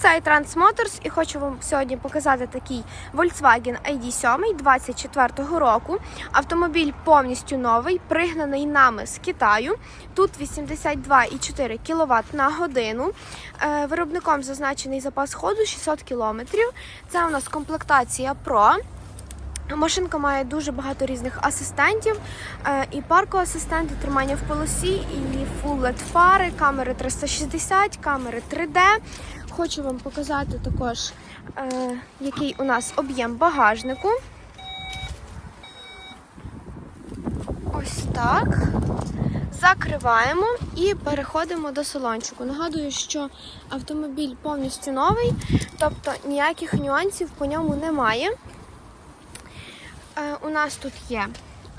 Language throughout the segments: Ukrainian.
це iTrans Motors і хочу вам сьогодні показати такий Volkswagen ID7 24 року. Автомобіль повністю новий, пригнаний нами з Китаю. Тут 82,4 кВт на годину. Е, Виробником зазначений запас ходу 600 км. Це у нас комплектація Pro. Машинка має дуже багато різних асистентів, е, і паркоасистенти, тримання в полосі, і LED фари, камери 360, камери 3D. Хочу вам показати також, е, який у нас об'єм багажнику. Ось так. Закриваємо і переходимо до салончику. Нагадую, що автомобіль повністю новий, тобто ніяких нюансів по ньому немає. Е, У нас тут є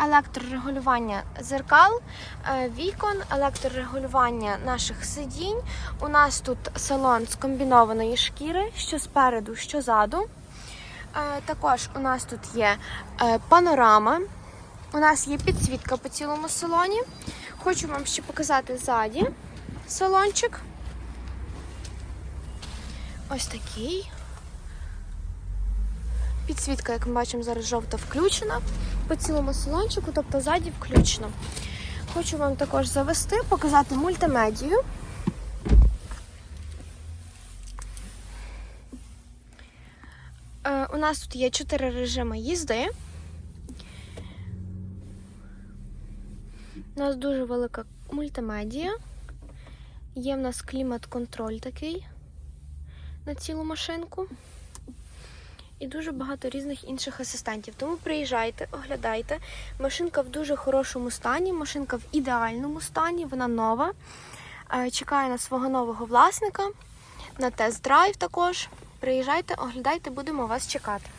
електрорегулювання зеркал, е, вікон, електрорегулювання наших сидінь. У нас тут салон з комбінованої шкіри, що спереду, що ззаду. Е, Також у нас тут є е, панорама. У нас є підсвітка по цілому салоні. Хочу вам ще показати ззаді салончик. Ось такий. Підсвітка, як ми бачимо, зараз жовта включена по цілому салончику, тобто ззаді включено. Хочу вам також завести, показати мультимедію. Е, У нас тут є чотири режими їзди. У нас дуже велика мультимедія. Є в нас клімат-контроль такий на цілу машинку і дуже багато різних інших асистентів. Тому приїжджайте, оглядайте. Машинка в дуже хорошому стані, машинка в ідеальному стані, вона нова. Е, Чекає на свого нового власника, на тест-драйв також. Приїжджайте, оглядайте, будемо вас чекати.